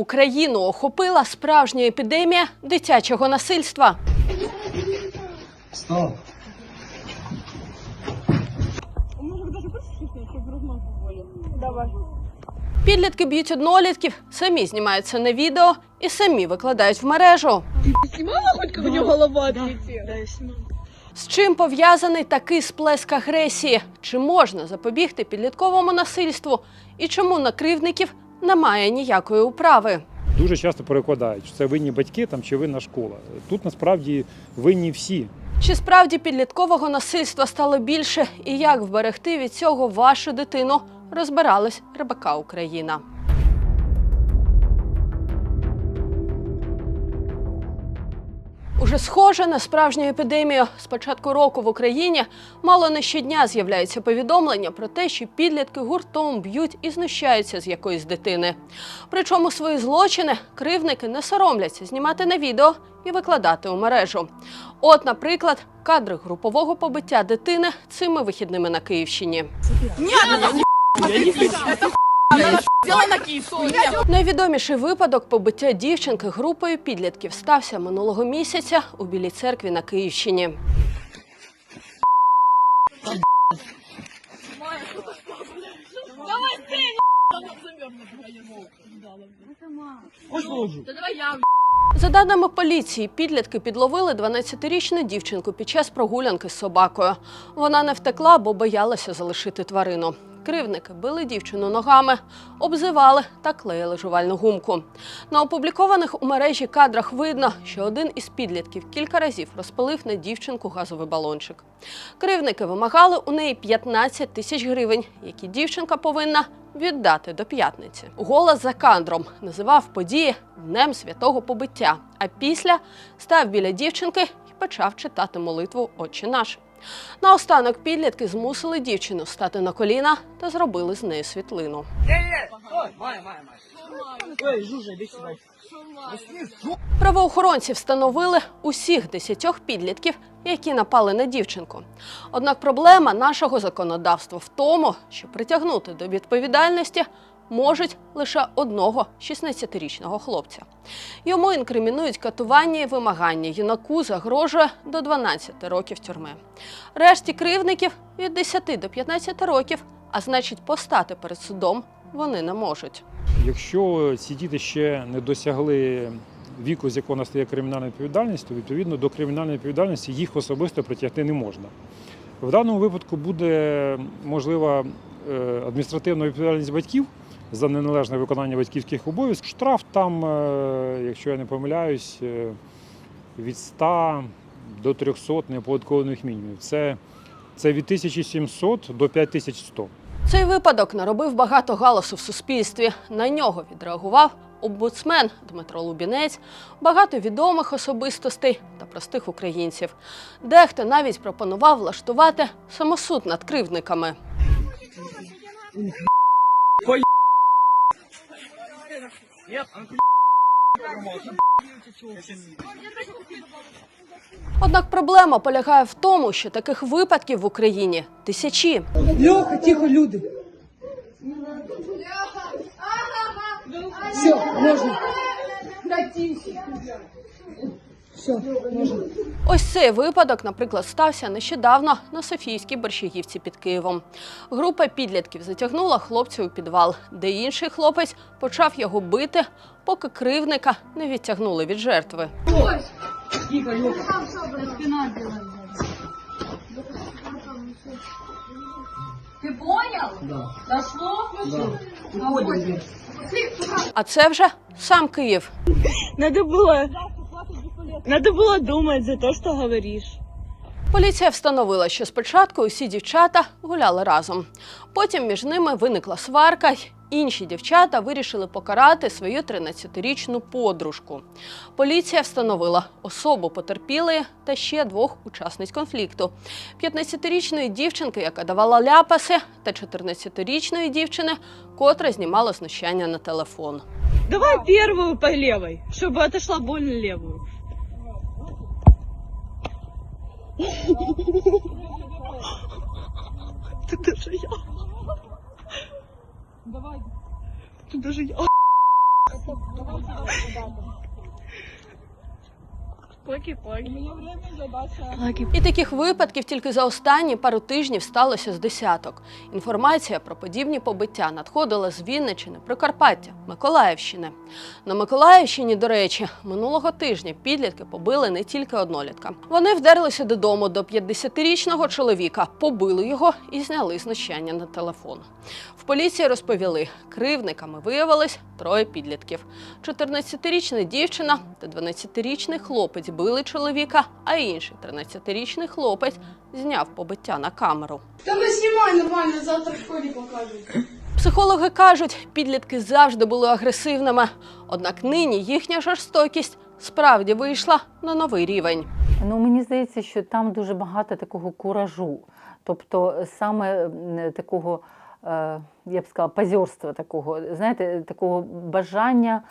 Україну охопила справжня епідемія дитячого насильства. Стоп. Підлітки б'ють однолітків, самі знімаються на відео і самі викладають в мережу. Хоть как у него голова? Да. З чим пов'язаний такий сплеск агресії? Чи можна запобігти підлітковому насильству? І чому на кривдників немає ніякої управи? Дуже часто перекладають, що це винні батьки там чи винна школа. Тут насправді винні всі. Чи справді підліткового насильства стало більше? І як вберегти від цього вашу дитину? Розбиралась РБК Україна. Уже схоже на справжню епідемію. З початку року в Україні мало не щодня з'являються повідомлення про те, що підлітки гуртом б'ють і знущаються з якоїсь дитини. Причому свої злочини кривники не соромляться знімати на відео і викладати у мережу. От, наприклад, кадри групового побиття дитини цими вихідними на Київщині. Найвідоміший випадок побиття дівчинки групою підлітків стався минулого місяця у Білій церкві на Київщині. За даними поліції, підлітки підловили 12-річну дівчинку під час прогулянки з собакою. Вона не втекла, бо боялася залишити тварину. Кривники били дівчину ногами, обзивали та клеїли жувальну гумку. На опублікованих у мережі кадрах видно, що один із підлітків кілька разів розпалив на дівчинку газовий балончик. Кривники вимагали у неї 15 тисяч гривень, які дівчинка повинна віддати до п'ятниці. Голос за кадром називав події днем святого побиття. А після став біля дівчинки і почав читати молитву Отче наш. Наостанок підлітки змусили дівчину стати на коліна та зробили з нею світлину. Правоохоронці встановили усіх десятьох підлітків, які напали на дівчинку. Однак проблема нашого законодавства в тому, що притягнути до відповідальності можуть лише одного 16-річного хлопця. Йому інкримінують катування і вимагання. Юнаку загрожує до 12 років тюрми. Решті кривдників від 10 до 15 років, а значить, постати перед судом вони не можуть. Якщо ці діти ще не досягли віку, з якого настає кримінальна відповідальність, то відповідно до кримінальної відповідальності їх особисто притягти не можна. В даному випадку буде можлива е, адміністративна відповідальність батьків за неналежне виконання батьківських обов'язків. Штраф там, е, якщо я не помиляюсь, е, від 100 до 300 неоподаткованих мінімумів. Це, це від 1700 до 5100. Цей випадок наробив багато галасу в суспільстві. На нього відреагував омбудсмен Дмитро Лубінець, багато відомих особистостей та простих українців. Дехто навіть пропонував влаштувати самосуд над кривдниками. Однак проблема полягає в тому, що таких випадків в Україні тисячі. Льоха, тихо, люди. Все, можно. Все. Ось цей випадок, наприклад, стався нещодавно на Софійській Борщагівці під Києвом. Група підлітків затягнула хлопця у підвал, де інший хлопець почав його бити, поки кривника не відтягнули від жертви. Тихо. Ты понял? Да. Дошло? Да. Уходим. А це вже сам Київ. Надо было... Надо было думать за то, что говоришь. Поліція встановила, що спочатку усі дівчата гуляли разом. Потім між ними виникла сварка. Інші дівчата вирішили покарати свою 13-річну подружку. Поліція встановила особу потерпілої та ще двох учасниць конфлікту: 15-річної дівчинки, яка давала ляпаси, та 14-річної дівчини, котра знімала знущання на телефон. Давай первую по левой, чтобы отошла больно левую. Ты даже я. Давай. Ты даже я. Поки-поки. І таких випадків тільки за останні пару тижнів сталося з десяток. Інформація про подібні побиття надходила з Вінничини, Прикарпаття, Миколаївщини. На Миколаївщині, до речі, минулого тижня підлітки побили не тільки однолітка. Вони вдерлися додому до 50-річного чоловіка, побили його і зняли знущання на телефон. В поліції розповіли, кривниками виявилось троє підлітків: 14-річна дівчина та 12-річний хлопець били чоловіка, а інший 13-річний хлопець зняв побиття на камеру. Та не знімай нормально, завтра в школі покажуть. Психологи кажуть, підлітки завжди були агресивними. Однак нині їхня жорстокість справді вийшла на новий рівень. Ну, мені здається, що там дуже багато такого куражу. Тобто саме такого, е, я б сказала, позорства такого, знаєте, такого бажання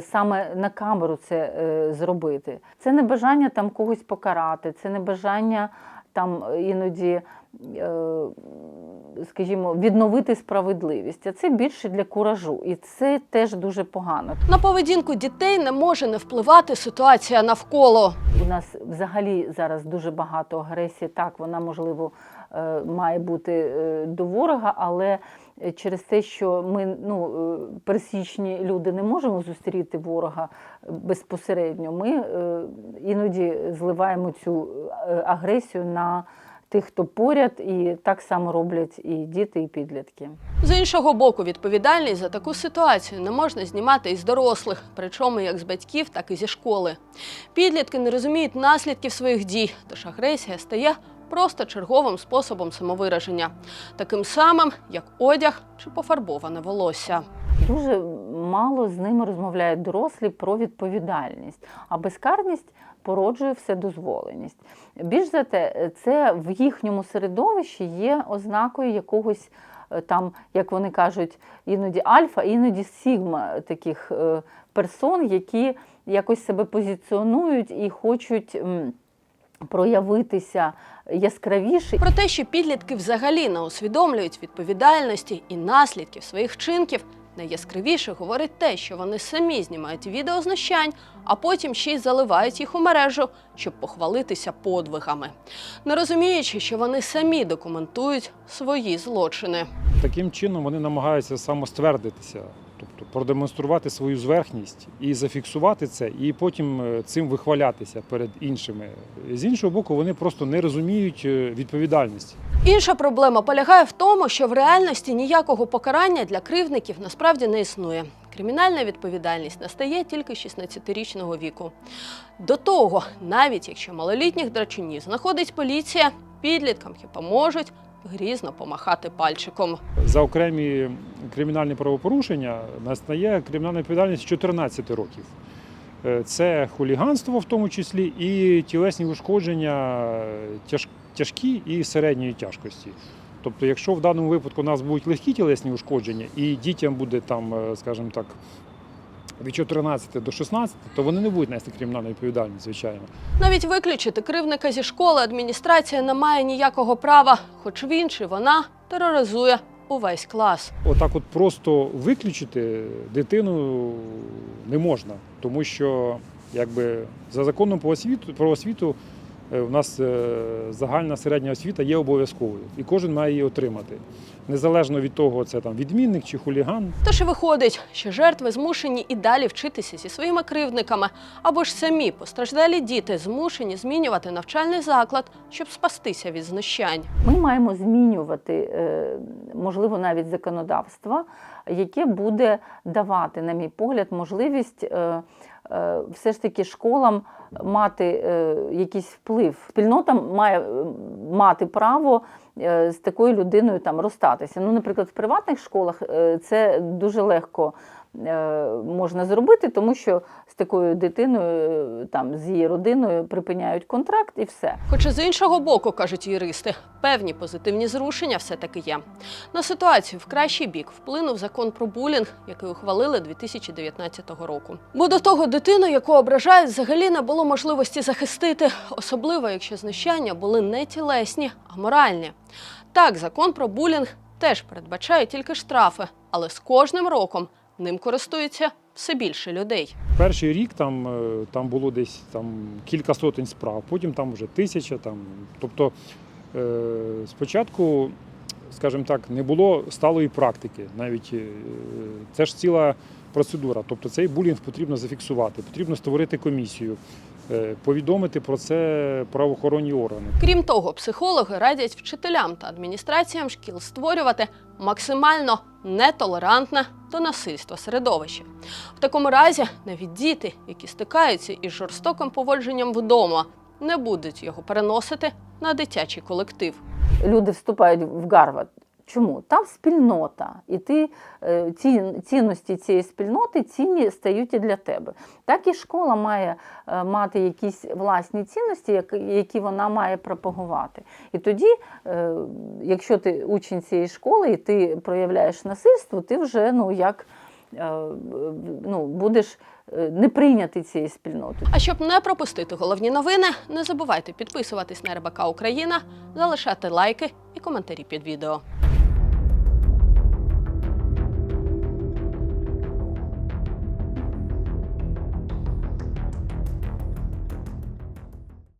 саме на камеру це е, зробити. Це не бажання там когось покарати, це не бажання там іноді, е, скажімо, відновити справедливість. А це більше для куражу. І це теж дуже погано. На поведінку дітей не може не впливати ситуація навколо. У нас взагалі зараз дуже багато агресії. Так, вона можливо е, має бути е, до ворога, але е, через те, що ми ну, е, пересічні люди не можемо зустріти ворога е, безпосередньо, ми е, іноді зливаємо цю е, агресію на тих, хто поряд, і так само роблять і діти, і підлітки. З іншого боку, відповідальність за таку ситуацію не можна знімати із дорослих, причому як з батьків, так і зі школи. Підлітки не розуміють наслідків своїх дій, тож агресія стає просто черговим способом самовираження, таким самим, як одяг чи пофарбоване волосся. Дуже мало з ними розмовляють дорослі про відповідальність, а безкарність породжує вседозволеність. Більш за те, це в їхньому середовищі є ознакою якогось е, там, як вони кажуть, іноді альфа, іноді сігма таких е, персон, які якось себе позиціонують і хочуть. Проявитися яскравіше Про те, що підлітки взагалі не усвідомлюють відповідальності і наслідків своїх вчинків, найяскравіше говорить те, що вони самі знімають відео знущань, а потім ще й заливають їх у мережу, щоб похвалитися подвигами, не розуміючи, що вони самі документують свої злочини. Таким чином вони намагаються самоствердитися, тобто продемонструвати свою зверхність і зафіксувати це, і потім е, цим вихвалятися перед іншими. З іншого боку, вони просто не розуміють е, відповідальності. Інша проблема полягає в тому, що в реальності ніякого покарання для кривдників насправді не існує. Кримінальна відповідальність настає тільки 16-річного віку. До того, навіть якщо малолітніх драчунів знаходить поліція, підліткам хіба можуть грізно помахати пальчиком. За окремі кримінальні правопорушення настає кримінальна відповідальність 14 років. Е, Це хуліганство, в тому числі, і тілесні ушкодження е, тяж- тяжкі і середньої тяжкості. Тобто, якщо в даному випадку у нас будуть легкі тілесні ушкодження, і дітям буде там, е, скажімо так, від 14 до 16, то вони не будуть нести кримінальну відповідальність, звичайно. Навіть виключити кривника зі школи адміністрація не має ніякого права, хоч він чи вона тероризує увесь клас. Отак, от просто виключити дитину не можна, тому що якби за законом про освіту, про освіту у нас е, загальна середня освіта є обов'язковою, і кожен має її отримати. Незалежно від того, це там відмінник чи хуліган. Тож і виходить, що жертви змушені і далі вчитися зі своїми кривдниками, або ж самі постраждалі діти змушені змінювати навчальний заклад, щоб спастися від знущань. Ми маємо змінювати, е, можливо, навіть законодавство, яке буде давати, на мій погляд, можливість е, е, все ж таки школам мати е, якийсь вплив. Спільнота має мати право з такою людиною там розстатися. Ну, наприклад, в приватних школах це дуже легко. Е, Можна зробити, тому що з такою дитиною, е, там з її родиною припиняють контракт і все. Хоча з іншого боку, кажуть юристи, певні позитивні зрушення все-таки є. На ситуацію в кращий бік вплинув закон про булінг, який ухвалили 2019 року. Бо до того дитину, яку ображають, взагалі не було можливості захистити, особливо якщо знущання були не тілесні, а моральні. Так, закон про булінг теж передбачає тільки штрафи, але з кожним роком ним користуються все більше людей. Перший рік там, е, там було десь там, кілька сотень справ, потім там вже тисяча. Там, тобто е, спочатку, скажімо так, не було сталої практики. Навіть е, це ж ціла процедура. Тобто цей булінг потрібно зафіксувати, потрібно створити комісію, повідомити про це правоохоронні органи. Крім того, психологи радять вчителям та адміністраціям шкіл створювати максимально нетолерантне до насильства середовище. В такому разі навіть діти, які стикаються із жорстоким поводженням вдома, не будуть його переносити на дитячий колектив. люди вступають в Гарвард. Чому? Там спільнота, і ти е, ці цінності цієї спільноти цінні стають і для тебе. Так і школа має е, мати якісь власні цінності, які- вона має пропагувати. І тоді, е, якщо ти учень цієї школи і ти проявляєш насильство, ти вже ну як ну, будеш не прийнятий цією спільнотою. А щоб не пропустити головні новини, не забувайте підписуватись на РБК Україна, залишати лайки і коментарі під відео.